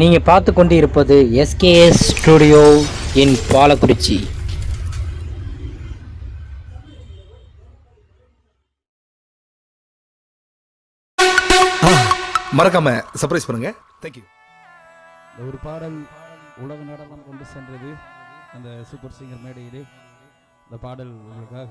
நீங்கள் பார்த்து கொண்டு இருப்பது எஸ்கேஎஸ் ஸ்டுடியோ இன் பாலக்குறிச்சி. மறக்காம சர்ப்ரைஸ் பண்ணுங்க. தேங்க்யூ இந்த ஒரு பாடல் உலக நடனம் கொண்டு சென்றது. அந்த சூப்பர் சிங்கர் மேடையிலே இந்த பாடல் உங்களுக்காக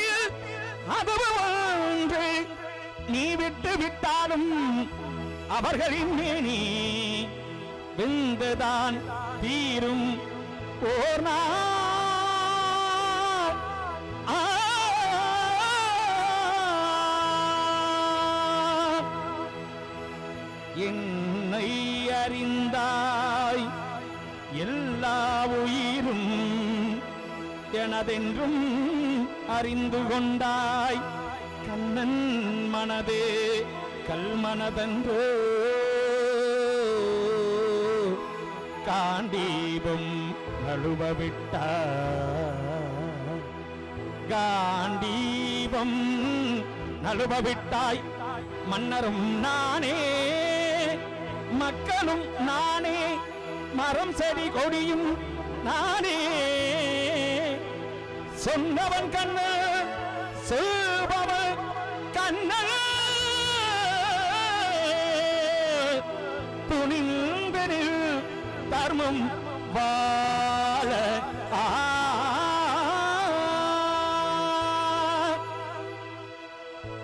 நீ விட்டு விட்டாலும் அவர்களின் மேனி வெந்துதான் தீரும் ஓர் என்னை அறிந்தாய் எல்லா உயிரும் எனதென்றும் அறிந்து கொண்டாய். கண்ணன் மனதே கல்மனதன்றோ காண்டீபம் நழுவ காண்டீபம் நழுவவிட்டாய் மன்னரும் நானே மக்களும் நானே மரம் செடி கொடியும் நானே. சொன்னவன் கண்ணு செல்வ கண்ணன் துணிந்தனில் தர்மம் வாழ ஆ.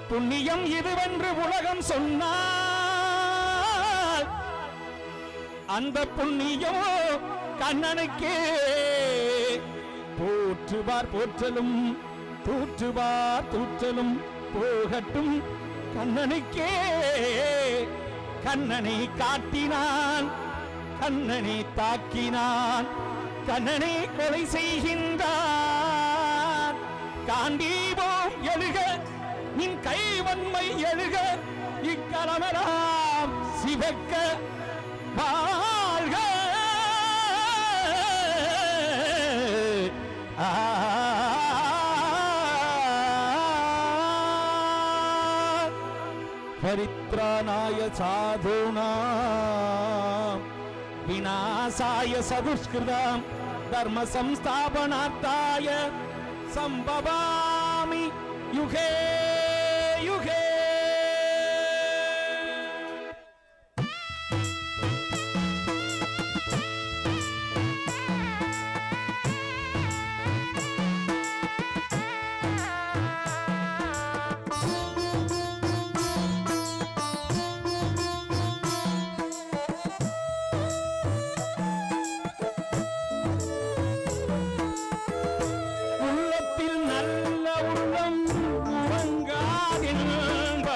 புண்ணியம் இதுவென்று உலகம் சொன்னார் அந்த புண்ணியம் கண்ணனுக்கே போற்றுவார் போற்றலும் தூற்றுவார் தூற்றலும் போகட்டும் கண்ணனுக்கே. கண்ணனை காட்டினான் கண்ணனை தாக்கினான் கண்ணனை கொலை செய்கின்றான். காண்டீபோம் எழுக நின் கைவன்மை எழுக இக்கலமெல்லாம் சிவக்க வாழ்க. ஆ. परित्राणाय साधूनां विनाशाय सदुष्कृतां धर्मसंस्थापनार्थाय सम्भवामि युगे युगे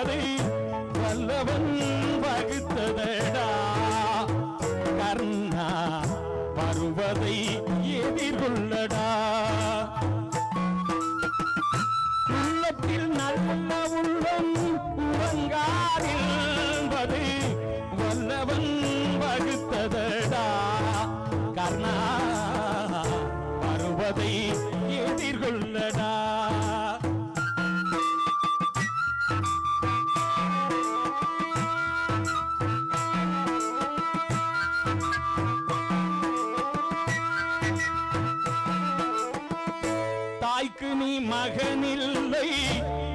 Maria. மகனில்லை.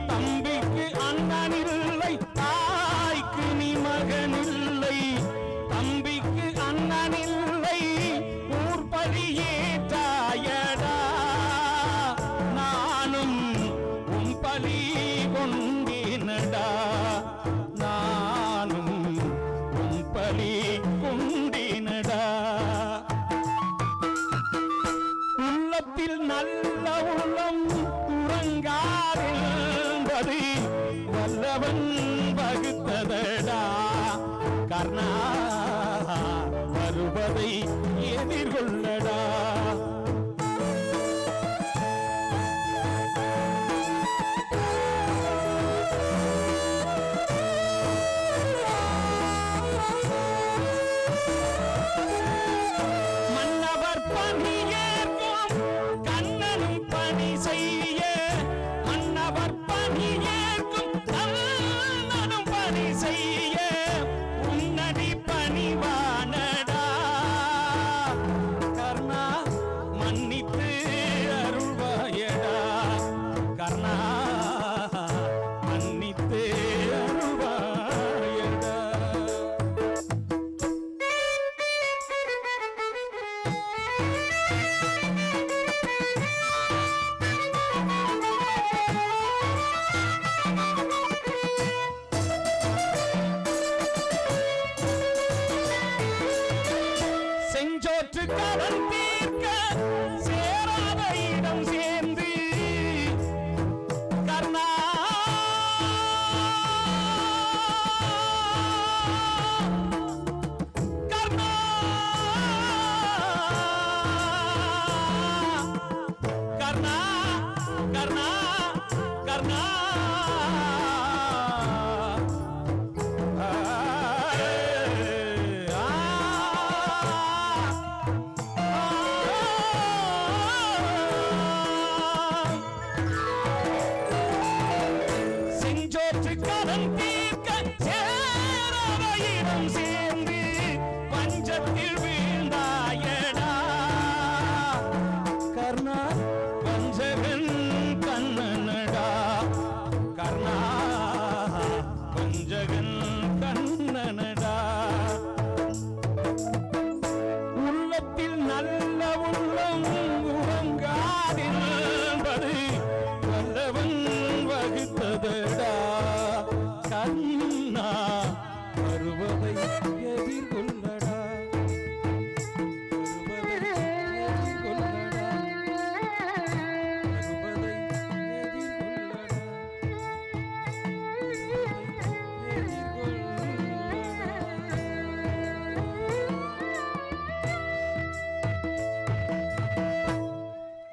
தம்பிக்கு அண்ணனில்லை தாய்க்கு நீ மகனில்லை. தம்பிக்கு அண்ணனில்லை தாயடா நானும் உன் பலி கொண்டேனடா. அவன் வகுத்ததடா கர்ண Mexicana.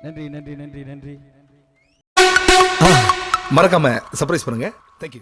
நன்றி நன்றி நன்றி நன்றி. மறக்காம சர்ப்ரைஸ் பண்ணுங்க. தேங்க்யூ